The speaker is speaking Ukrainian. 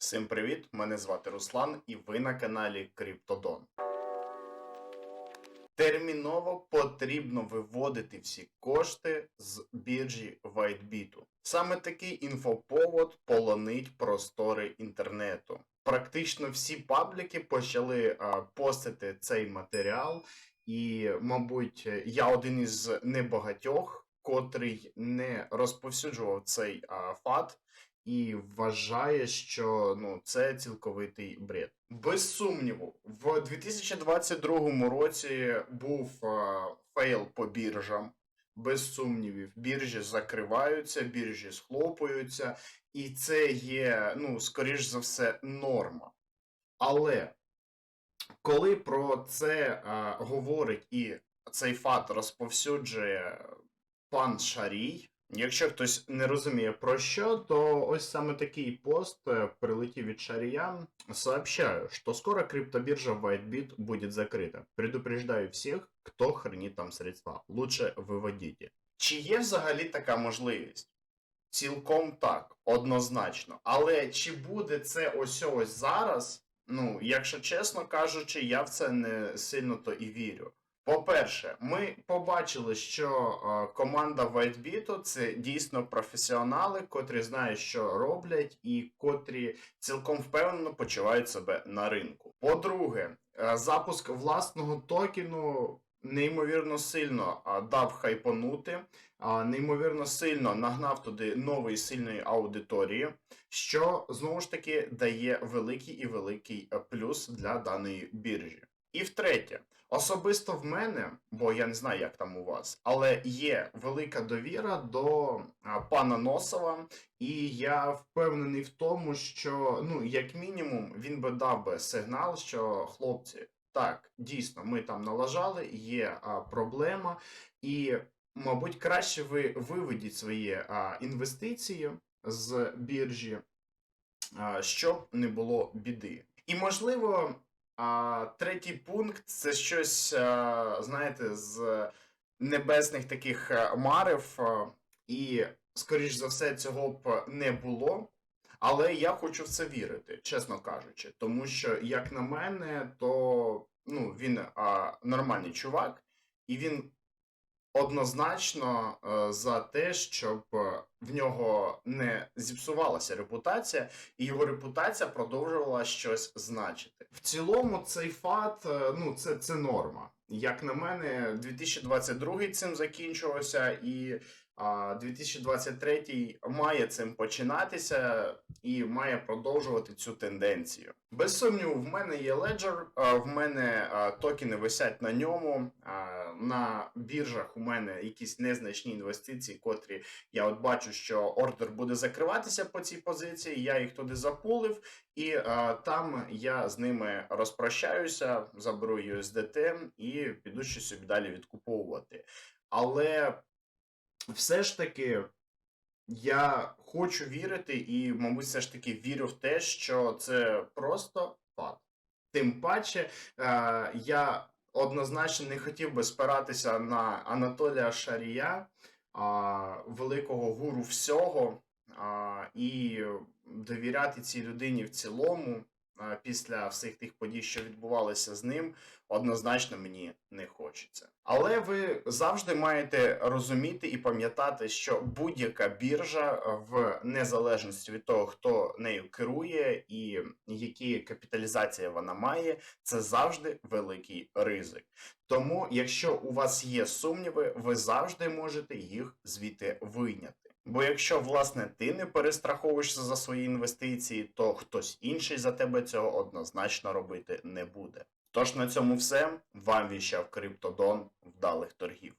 Всім привіт! Мене звати Руслан, і ви на каналі Криптодон. Терміново потрібно виводити всі кошти з біржі WhiteBit. Саме такий інфоповод полонить простори інтернету. Практично всі пабліки почали а, постити цей матеріал, і, мабуть, я один із небагатьох, котрий не розповсюджував цей а, факт і вважає, що ну це цілковитий бред. Без сумніву, в 2022 році був е, фейл по біржам. Без сумнівів, біржі закриваються, біржі схлопуються, і це є, ну, скоріш за все, норма. Але коли про це е, говорить і цей факт розповсюджує пан Шарій, Якщо хтось не розуміє про що, то ось саме такий пост э, прилетів від Шария. Сообщаю, что скоро криптобиржа WhiteBit будет закрыта. Предупреждаю всех, хто хранит там средства. Лучше виводіть. Чи є взагалі така можливість? Цілком так, однозначно. Але чи буде це ось ось зараз? Ну, якщо чесно кажучи, я в це не сильно то і вірю. По-перше, ми побачили, що е, команда WhiteBit це дійсно професіонали, котрі знають, що роблять, і котрі цілком впевнено почувають себе на ринку. По-друге, е, запуск власного токену неймовірно сильно е, дав хайпонути, е, неймовірно сильно нагнав туди нової сильної аудиторії, що знову ж таки дає великий і великий плюс для даної біржі. І втретє, особисто в мене, бо я не знаю, як там у вас, але є велика довіра до пана Носова, і я впевнений в тому, що ну, як мінімум, він би дав би сигнал, що хлопці, так, дійсно, ми там налажали, є а, проблема, і, мабуть, краще ви виведіть свої а, інвестиції з біржі, а, щоб не було біди. І можливо. А третій пункт це щось, а, знаєте, з небесних таких марів, а, і, скоріш за все, цього б не було. Але я хочу в це вірити, чесно кажучи. Тому що, як на мене, то ну, він а, нормальний чувак, і він однозначно е, за те, щоб е, в нього не зіпсувалася репутація, і його репутація продовжувала щось значити. В цілому, цей факт, е, ну, це, це норма. Як на мене, 2022 цим закінчилося і 2023 має цим починатися і має продовжувати цю тенденцію. Без сумніву, в мене є Ledger, в мене токени висять на ньому. На біржах у мене якісь незначні інвестиції, котрі я от бачу, що ордер буде закриватися по цій позиції. Я їх туди запулив, і там я з ними розпрощаюся, заберу USDT і піду щось собі далі відкуповувати. Але все ж таки. Я хочу вірити, і, мабуть, все ж таки вірю в те, що це просто факт. Тим паче, е, я однозначно не хотів би спиратися на Анатолія Шарія, а, великого гуру всього, а, і довіряти цій людині в цілому після всіх тих подій, що відбувалися з ним, однозначно мені не хочеться. Але ви завжди маєте розуміти і пам'ятати, що будь-яка біржа в незалежності від того, хто нею керує і які капіталізація вона має, це завжди великий ризик. Тому, якщо у вас є сумніви, ви завжди можете їх звідти вийняти. Бо якщо власне ти не перестраховуєшся за свої інвестиції, то хтось інший за тебе цього однозначно робити не буде. Тож на цьому все. Вам віщав Криптодон вдалих торгів.